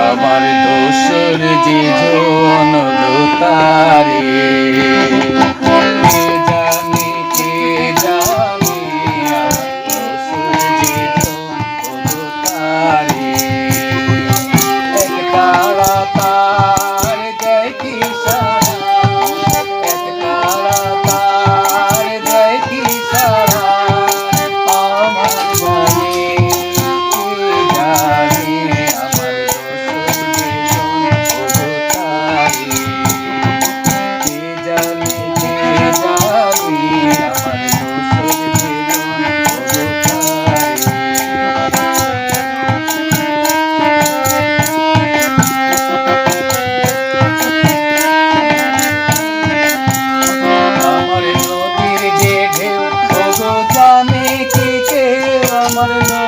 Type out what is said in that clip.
আমার দোসর যে জন আমার নদীর